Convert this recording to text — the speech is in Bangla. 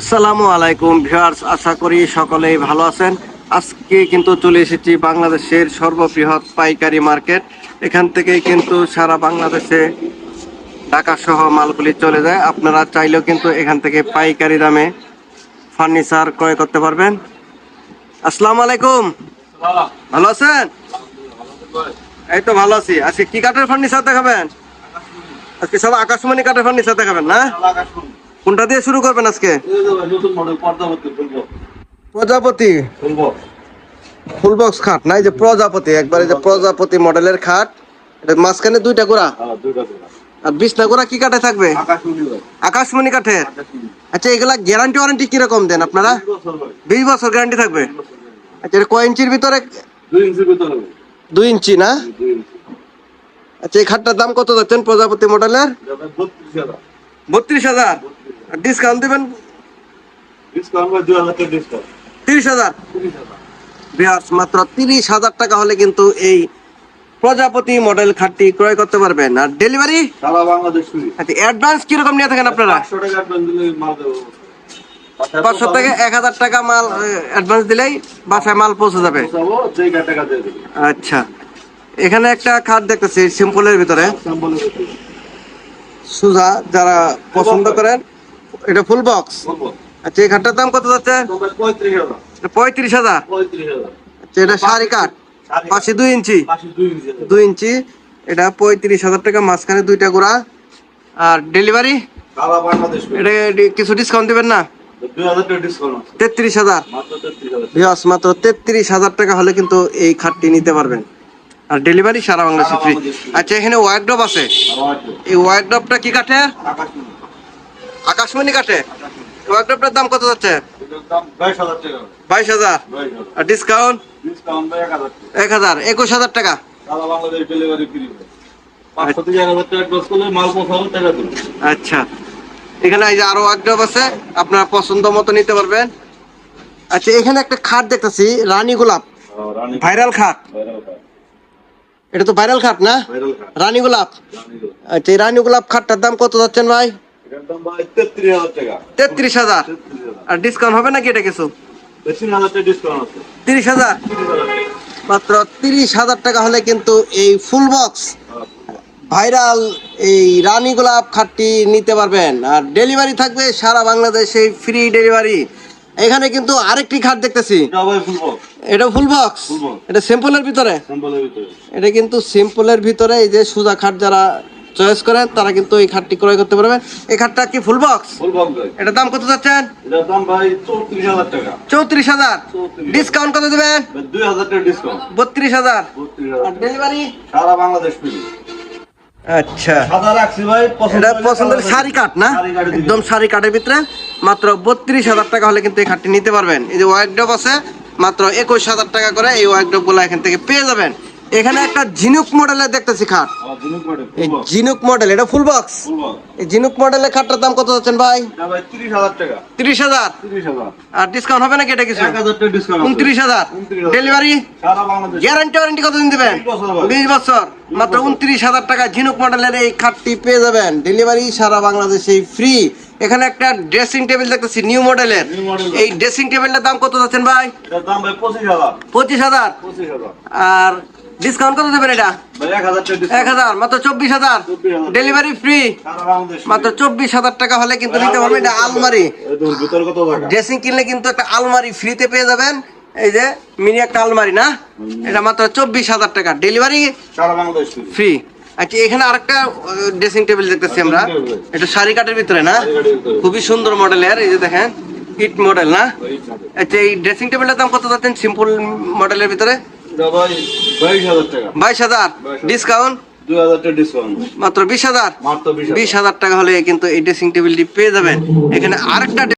আসসালামু আলাইকুম ভিউয়ার্স, আশা করি সকলেই ভালো আছেন। আজকে কিন্তু চলে এসেছি বাংলাদেশের সর্ববৃহৎ পাইকারি মার্কেট। এখান থেকেই কিন্তু সারা বাংলাদেশে ঢাকা সহ মালগুলি চলে যায়। আপনারা চাইলেও কিন্তু এখান থেকে পাইকারি দামে ফার্নিচার ক্রয় করতে পারবেন। আসসালামু আলাইকুম। ভালো আছেন? এই তো ভালো আছি। আজকে কি কাঠের ফার্নিচার দেখাবেন? আজকে সব আকাশমণি। কাঠের ফার্নিচার দেখাবেন না? কোনটা দিয়ে শুরু করবেন আজকে? প্রজাপতি ফুল বক্স খাট নাই যে প্রজাপতি একবারে যে প্রজাপতি মডেলের খাট এটা মাঝখানে দুইটা গোড়া? হ্যাঁ আর বিশটা গোড়া কি কাঠে থাকবে? আকাশমণি কাঠের আচ্ছা এগুলা গ্যারান্টি ওয়ারেন্টি কীরকম দেন আপনারা? বিশ বছর গ্যারান্টি থাকবে? আচ্ছা এটা কয় ইঞ্চির ভিতরে? দুই ইঞ্চি না? আচ্ছা এই খাটটার দাম কত যাচ্ছেন প্রজাপতি মডেলের বত্রিশ হাজার। বত্রিশ হাজার? ডিসকাউন্ট দিবেন? তিরিশ হাজার? মাত্র তিরিশ হাজার টাকা হলে কিন্তু এই প্রজাপতি মডেল খাটটি ক্রয় করতে পারবেন। আর ডেলিভারি? সারা বাংলাদেশ আচ্ছা অ্যাডভান্স কীরকম নিয়ে থাকেন আপনারা? পাঁচশো থেকে এক হাজার টাকা মাল অ্যাডভান্স দিলেই বাসায় মাল পৌঁছে যাবে। আচ্ছা। এখানে একটা খাট দেখতেছি সিম্পলের ভিতরে। সুজা যারা পছন্দ করেন এটা ফুল বক্স আচ্ছা এই খাটটার দাম কত যাচ্ছে? পঁয়ত্রিশ হাজার। আচ্ছা এটা শাড়ি কাঠ? পাশে দুই ইঞ্চি? দুই ইঞ্চি। এটা পঁয়ত্রিশ হাজার টাকা মাঝখানে দুইটা গোড়া। আর ডেলিভারি? সারা। এটা কিছু ডিসকাউন্ট দিবেন না? তেত্রিশ হাজার। মাত্র তেত্রিশ হাজার ভিওস মাত্র তেত্রিশ হাজার টাকা হলে কিন্তু এই খাটটি নিতে পারবেন। আর ডেলিভারি সারা বাংলাদেশে ফ্রি আচ্ছা এখানে ওয়ার্ড্রপ আছে। আর এই ওয়ার্ড্রপটা কি কাঠে আকাশ আকাশমণি কাঠে। ওয়ার্ড্রপটার দাম কত যাচ্ছে? বাইশ হাজার আর ডিসকাউন্ট? এক হাজার একুশ হাজার টাকা। আচ্ছা। এখানে এই যে আরও ওয়ার্ড্রপ আছে আপনার পছন্দ মতো নিতে পারবেন। আচ্ছা এখানে একটা খাট দেখতেছি রানী গোলাপ। ভাইরাল খাট। এটা তো ভাইরাল খাট না? রানী গোলাপ। আচ্ছা এই রানী গোলাপ খাটটার দাম কত যাচ্ছেন ভাই? তেত্রিশ হাজার। আর ডিসকাউন্ট হবে নাকি এটা কিছু? তিরিশ হাজার। মাত্র তিরিশ হাজার টাকা হলে কিন্তু এই ফুল বক্স ভাইরাল এই রানী গোলাপ খাটটি নিতে পারবেন। আর ডেলিভারি থাকবে সারা বাংলাদেশে ফ্রি ডেলিভারি এখানে কিন্তু আরেকটি খাট দেখতেছি। এটা ফুল বক্স এটা সিম্পলের ভিতরে? ভিতরে। এটা কিন্তু সিম্পলের ভিতরে এই যে সুজা খাট যারা চয়েস করেন তারা কিন্তু এই খাটটি ক্রয় করতে পারবেন এই খাটটা কি ফুল বক্স ফুল বক্স ভাই। এটার দাম কত ভাই চৌত্রিশ হাজার ডিসকাউন্ট কত দেবেন? ভাই টাকা ডিসকাউন্ট বত্রিশ হাজার। আর টাকা। ডেলিভারি সারা বাংলাদেশ ফ্রি আচ্ছা। এটা পছন্দের শাড়ি কাঠ না। একদম শাড়ি কাঠের ভিতরে। মাত্র বত্রিশ হাজার টাকা হলে কিন্তু এই খাটটি নিতে পারবেন। এই যে ওয়াইড্রপ আছে মাত্র একুশ হাজার টাকা করে এই ওয়াইড্রপগুলো এখান থেকে পেয়ে যাবেন। এখানে একটা ঝিনুক মডেলের দেখতেছি খাট। এই ঝিনুক মডেল এটা ফুল বক্স এই ঝিনুক মডেলের খাটটার দাম কত যাচ্ছেন ভাই? তিরিশ হাজার আর ডিসকাউন্ট হবে নাকি এটা কিছু? উনত্রিশ হাজার। ডেলিভারি গ্যারান্টি ওয়ারেন্টি কতদিন দিবেন? বিশ বছর মাত্র উনত্রিশ হাজার টাকা ঝিনুক মডেলের এই খাটটি পেয়ে যাবেন। ডেলিভারি সারা বাংলাদেশে ফ্রি এখানে একটা ড্রেসিং টেবিল দেখতেছি নিউ মডেলের এই ড্রেসিং টেবিলটার দাম কত যাচ্ছেন ভাই? পঁচিশ হাজার। পঁচিশ হাজার। আর ডিসকাউন্ট কত দেবেন এটা? এক হাজার মাত্র চব্বিশ হাজার। ডেলিভারি ফ্রি মাত্র চব্বিশ হাজার টাকা হলে কিন্তু নিতে পারবেন এটা আলমারি। ড্রেসিং কিনলে কিন্তু একটা আলমারি ফ্রিতে পেয়ে যাবেন। এই যে মিনি একটা আলমারি না? এটা মাত্র চব্বিশ হাজার টাকা। ডেলিভারি। ফ্রি আচ্ছা এখানে আরেকটা ড্রেসিং টেবিল দেখতেছি আমরা। এটা শাড়ি কাঠের ভিতরে না। খুবই সুন্দর মডেলের এই যে দেখেন ইট মডেল না? আচ্ছা এই ড্রেসিং টেবিলটার দাম কত যাচ্ছেন? সিম্পল মডেলের ভিতরে? বাইশ হাজার টাকা। বাইশ হাজার? 22,000 ডিসকাউন্ট মাত্র বিশ হাজার? বিশ হাজার। টাকা হলে কিন্তু এই ড্রেসিং টেবিলটি পেয়ে যাবেন। এখানে আরেকটা